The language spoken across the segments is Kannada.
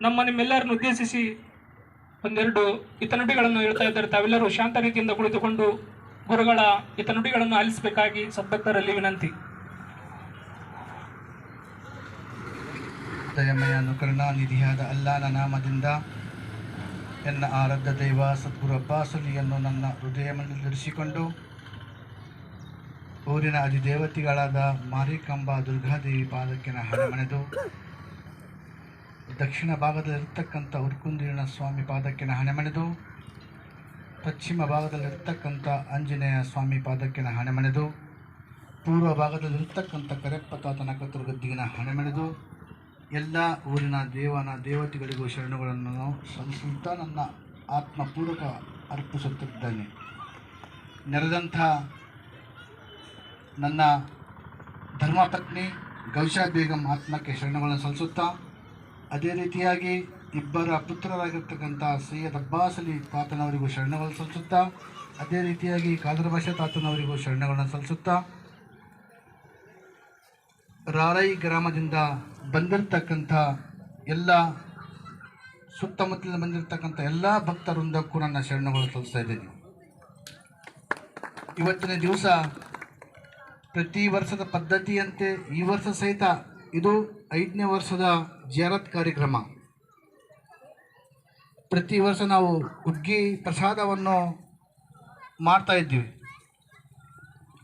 ನಮ್ಮ ನಿಮ್ಮೆಲ್ಲರನ್ನು ಉದ್ದೇಶಿಸಿ ಒಂದೆರಡು ಹಿತನುಡಿಗಳನ್ನು ಹೇಳ್ತಾ ಇದ್ದಾರೆ. ತಾವೆಲ್ಲರೂ ಶಾಂತ ರೀತಿಯಿಂದ ಕುಳಿತುಕೊಂಡು ಗುರುಗಳ ಹಿತನುಡಿಗಳನ್ನು ಆಲಿಸಬೇಕಾಗಿ ಸದ್ಭಕ್ತರಲ್ಲಿ ವಿನಂತಿ. ದಯಮಯ ನಿಧಿಯಾದ ಅಲ್ಲಾನ ನಾಮದಿಂದ ಎನ್ನ ಆರಾಧ್ಯ ದೈವ ಸದ್ಗುರು ಅಬ್ಬಾಸುಲಿಯನ್ನು ನನ್ನ ಹೃದಯ ಧರಿಸಿಕೊಂಡು ಊರಿನ ಅಧಿದೇವತೆಗಳಾದ ಮಾರಿಕಂಬ ದುರ್ಗಾದೇವಿ ಪಾದಕ್ಕೆ ಹಣ ಹಣಮಣೆದು ದಕ್ಷಿಣ ಭಾಗದಲ್ಲಿರ್ತಕ್ಕಂಥ ಹುರ್ಕುಂದೀರ್ಣ ಸ್ವಾಮಿ ಪಾದಕ್ಕೆ ಹಣೆ ಹಣೆಮಣೆದು ಪಶ್ಚಿಮ ಭಾಗದಲ್ಲಿರ್ತಕ್ಕಂಥ ಆಂಜನೇಯ ಸ್ವಾಮಿ ಪಾದಕ್ಕೆ ಹಣೆ ಹಣೆಮಣೆದು ಪೂರ್ವ ಭಾಗದಲ್ಲಿರ್ತಕ್ಕಂಥ ಕರೆಪ್ಪ ತಾತನ ಹಣೆ ಹಣೆಮಣೆದು ಎಲ್ಲ ಊರಿನ ದೇವನ ದೇವತೆಗಳಿಗೂ ಶರಣುಗಳನ್ನು ಸಲ್ಲಿಸುತ್ತಾ ನನ್ನ ಆತ್ಮಪೂರ್ವಕ ಅರ್ಪಿಸುತ್ತಿದ್ದೇನೆ. ನೆರೆದಂಥ ನನ್ನ ಧರ್ಮಪತ್ನಿ ಗೌಶಾ ಬೇಗಂ ಆತ್ಮಕ್ಕೆ ಶರಣುಗಳನ್ನು ಸಲ್ಲಿಸುತ್ತಾ ಅದೇ ರೀತಿಯಾಗಿ ಇಬ್ಬರ ಪುತ್ರರಾಗಿರ್ತಕ್ಕಂಥ ಸೈಯದ್ ಅಬ್ಬಾಸ್ ಅಲಿ ತಾತನವರಿಗೂ ಶರಣಗಳನ್ನು ಸಲ್ಲಿಸುತ್ತಾ, ಅದೇ ರೀತಿಯಾಗಿ ಕಾದರ ಭಾಷೆ ತಾತನವರಿಗೂ ಶರಣಗಳನ್ನು ಸಲ್ಲಿಸುತ್ತಾ, ರಾರೈ ಗ್ರಾಮದಿಂದ ಬಂದಿರತಕ್ಕಂಥ ಎಲ್ಲ, ಸುತ್ತಮುತ್ತಲಿಂದ ಬಂದಿರತಕ್ಕಂಥ ಎಲ್ಲ ಭಕ್ತವೃಂದಕ್ಕೂ ನನ್ನ ಶರಣಗಳು ಸಲ್ಲಿಸ್ತಾ ಇದ್ದೀನಿ. ಇವತ್ತಿನ ದಿವಸ ಪ್ರತಿ ವರ್ಷದ ಪದ್ಧತಿಯಂತೆ ಈ ವರ್ಷ ಸಹಿತ ಇದು ಐದನೇ ವರ್ಷದ ಜಿಯಾರತ್ ಕಾರ್ಯಕ್ರಮ. ಪ್ರತಿ ವರ್ಷ ನಾವು ಹುಗ್ಗಿ ಪ್ರಸಾದವನ್ನು ಮಾಡ್ತಾ ಇದ್ದೀವಿ.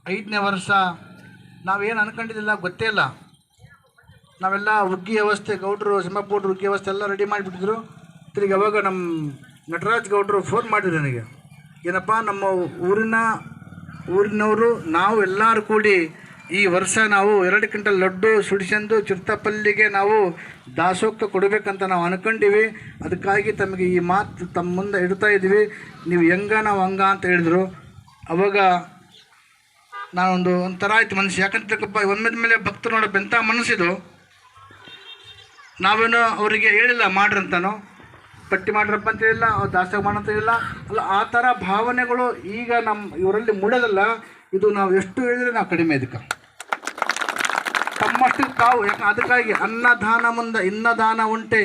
ಐದನೇ ವರ್ಷ ನಾವೇನು ಅನ್ಕೊಂಡಿದ್ದಿಲ್ಲ ಗೊತ್ತೇ ಇಲ್ಲ. ನಾವೆಲ್ಲ ಹುಗ್ಗಿ ವ್ಯವಸ್ಥೆ, ಗೌಡ್ರು ಸಿಂಹಪೌಡ್ರು ಹುಗ್ಗಿ ವ್ಯವಸ್ಥೆ ಎಲ್ಲ ರೆಡಿ ಮಾಡಿಬಿಟ್ಟಿದ್ರು. ತಿರುಗಿ ಅವಾಗ ನಮ್ಮ ನಟರಾಜ್ ಗೌಡ್ರು ಫೋನ್ ಮಾಡಿದ್ರು ನನಗೆ. ಏನಪ್ಪ, ನಮ್ಮ ಊರಿನ ಊರಿನವರು, ನಾವು ಎಲ್ಲರೂ ಕೂಡಿ ಈ ವರ್ಷ ನಾವು ಎರಡು ಕ್ವಿಂಟಲ್ ಲಡ್ಡು, ಸುಡಿಸಂದು, ಚಿರ್ತಪಲ್ಲಿಗೆ ನಾವು ದಾಸೋಕ್ತ ಕೊಡಬೇಕಂತ ನಾವು ಅನ್ಕೊಂಡಿವಿ. ಅದಕ್ಕಾಗಿ ತಮಗೆ ಈ ಮಾತು ತಮ್ಮ ಮುಂದೆ ಇಡ್ತಾ ಇದ್ದೀವಿ ನೀವು ಹೆಂಗ ನಾವು ಹಂಗ ಅಂತ ಹೇಳಿದರು. ಅವಾಗ ನಾನೊಂದು ಒಂಥರ ಆಯ್ತು ಮನಸ್ಸು. ಯಾಕಂತಕ್ಕಪ್ಪ ಒಮ್ಮೆದ ಮೇಲೆ ಭಕ್ತರು ನೋಡಪ್ಪ ಎಂಥ ಮನಸ್ಸಿದು. ನಾವೇನೋ ಅವರಿಗೆ ಹೇಳಿಲ್ಲ ಮಾಡ್ರಂತಾನೋ. ಪಟ್ಟಿ ಮಾಡ್ರಪ್ಪ ಅಂತ ಹೇಳಿಲ್ಲ, ಅವ್ರು ದಾಸೋಹ ಮಾಡಂತ ಹೇಳಿಲ್ಲ. ಅಲ್ಲ, ಆ ಥರ ಭಾವನೆಗಳು ಈಗ ನಮ್ಮ ಇವರಲ್ಲಿ ಮೂಡೋದಲ್ಲ, ಇದು ನಾವು ಎಷ್ಟು ಹೇಳಿದ್ರೆ ನಾವು ಕಡಿಮೆ ಇದಕ್ಕೆ. ತಮ್ಮಷ್ಟು ತಾವು ಯಾಕೆ ಅದಕ್ಕಾಗಿ ಅನ್ನದಾನ ಮುಂದೆ, ಇನ್ನದಾನ ಉಂಟೆ.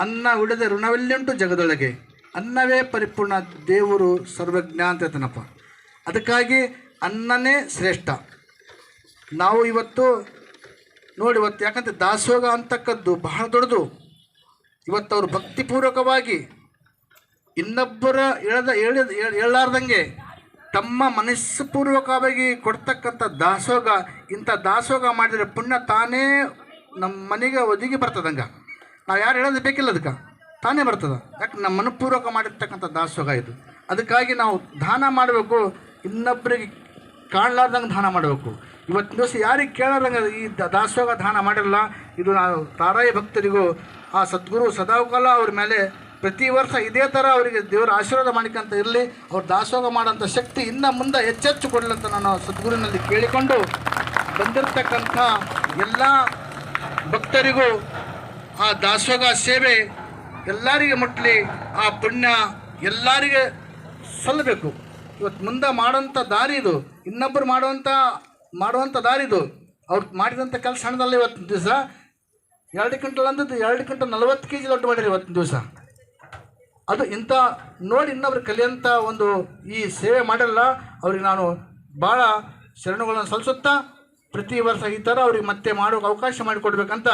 ಅನ್ನ ಉಳಿದ ಋಣವೆಲ್ಲುಂಟು ಜಗದೊಳಗೆ. ಅನ್ನವೇ ಪರಿಪೂರ್ಣ, ದೇವರು ಸರ್ವಜ್ಞ ಅಂತ ಹೇಳ್ತಾನಪ್ಪ. ಅದಕ್ಕಾಗಿ ಅನ್ನನೇ ಶ್ರೇಷ್ಠ. ನಾವು ಇವತ್ತು, ನೋಡಿ, ಇವತ್ತು ಯಾಕಂದ್ರೆ ದಾಸೋಗ ಅಂತಕ್ಕದ್ದು ಬಹಳ ದೊಡ್ಡದು. ಇವತ್ತು ಅವರು ಭಕ್ತಿಪೂರ್ವಕವಾಗಿ ಇನ್ನೊಬ್ಬರ ಹೇಳದ ಹೇಳಿದ ಹೇಳಲಾರ್ದಂಗೆ ತಮ್ಮ ಮನಸ್ಸುಪೂರ್ವಕವಾಗಿ ಕೊಡ್ತಕ್ಕಂಥ ದಾಸೋಗ, ಇಂಥ ದಾಸೋಗ ಮಾಡಿದರೆ ಪುಣ್ಯ ತಾನೇ ನಮ್ಮ ಮನೆಗೆ ಒದಗಿ ಬರ್ತದಂಗ. ನಾವು ಯಾರು ಹೇಳೋದು ಬೇಕಿಲ್ಲ ಅದಕ್ಕೆ. ತಾನೇ ಬರ್ತದೆ. ಯಾಕೆ ನಮ್ಮ ಮನಪೂರ್ವಕ ಮಾಡಿರ್ತಕ್ಕಂಥ ದಾಸೋಗ ಇದು. ಅದಕ್ಕಾಗಿ ನಾವು ದಾನ ಮಾಡಬೇಕು ಇನ್ನೊಬ್ಬರಿಗೆ ಕಾಣಲಾರ್ದಂಗೆ ದಾನ ಮಾಡಬೇಕು. ಇವತ್ತಿನ ದಿವಸ ಯಾರಿಗೆ ಕೇಳಲ್ಲಂಗ ಈ ದಾಸೋಗ ದಾನ ಮಾಡಿರಲ್ಲ, ಇದು ನಾವು ತಾರಾಯಿ ಭಕ್ತರಿಗೂ, ಆ ಸದ್ಗುರು ಸದಾಕಾಲ ಅವ್ರ ಮೇಲೆ ಪ್ರತಿ ವರ್ಷ ಇದೇ ಥರ ಅವರಿಗೆ ದೇವರ ಆಶೀರ್ವಾದ ಮಾಡಿಕಂತ ಇರಲಿ, ಅವ್ರು ದಾಸೋಗ ಮಾಡೋಂಥ ಶಕ್ತಿ ಇನ್ನು ಮುಂದೆ ಹೆಚ್ಚೆಚ್ಚು ಕೊಡಲಿ ಅಂತ ನಾನು ಸದ್ಗುರುನಲ್ಲಿ ಕೇಳಿಕೊಂಡು ಬಂದಿರತಕ್ಕಂಥ ಎಲ್ಲ ಭಕ್ತರಿಗೂ ಆ ದಾಸೋಗ ಸೇವೆ ಎಲ್ಲರಿಗೆ ಮುಟ್ಟಲಿ ಆ ಪುಣ್ಯ ಎಲ್ಲರಿಗೆ ಸಲ್ಲಬೇಕು. ಇವತ್ತು ಮುಂದೆ ಮಾಡೋಂಥ ದಾರಿ ಇದು. ಇನ್ನೊಬ್ಬರು ಮಾಡುವಂಥ ಮಾಡುವಂಥ ದಾರಿದು. ಅವ್ರು ಮಾಡಿದಂಥ ಕೆಲಸ ಹಣದಲ್ಲಿ ಇವತ್ತಿನ ದಿವಸ. ಎರಡು ಕ್ವಿಂಟಲ್ ಅಂದದ್ದು ಎರಡು ಕ್ವಿಂಟಲ್ ನಲವತ್ತು ಕೆ ಜಿ ಲಡ್ಡು ಮಾಡಿರಿ ಇವತ್ತಿನ ದಿವಸ. ಅದು ಇಂಥ ನೋಡಿ ಇನ್ನೊಬ್ರು ಕಲಿಯಂಥ ಒಂದು ಈ ಸೇವೆ ಮಾಡಿರಲ್ಲ, ಅವ್ರಿಗೆ ನಾನು ಭಾಳ ಶರಣುಗಳನ್ನು ಸಲ್ಲಿಸುತ್ತಾ, ಪ್ರತಿ ವರ್ಷ ಈ ಥರ ಅವ್ರಿಗೆ ಮತ್ತೆ ಮಾಡೋಕೆ ಅವಕಾಶ ಮಾಡಿಕೊಡ್ಬೇಕಂತ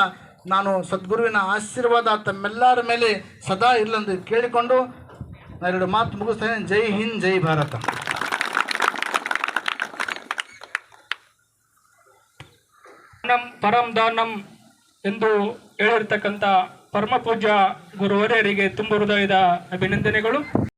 ನಾನು ಸದ್ಗುರುವಿನ ಆಶೀರ್ವಾದ ತಮ್ಮೆಲ್ಲರ ಮೇಲೆ ಸದಾ ಇರಲೆಂದು ಕೇಳಿಕೊಂಡು ನಾನು ಎರಡು ಮಾತು ಮುಗಿಸ್ತೇನೆ. ಜೈ ಹಿಂದ್, ಜೈ ಭಾರತ. ನಮ್ ಪರಂ ದಾನಂ ಎಂದು ಹೇಳಿರ್ತಕ್ಕಂಥ ಪರಮಪೂಜ್ಯ ಗುರುವರ್ಯರಿಗೆ ತುಂಬ ಹೃದಯದ ಅಭಿನಂದನೆಗಳು.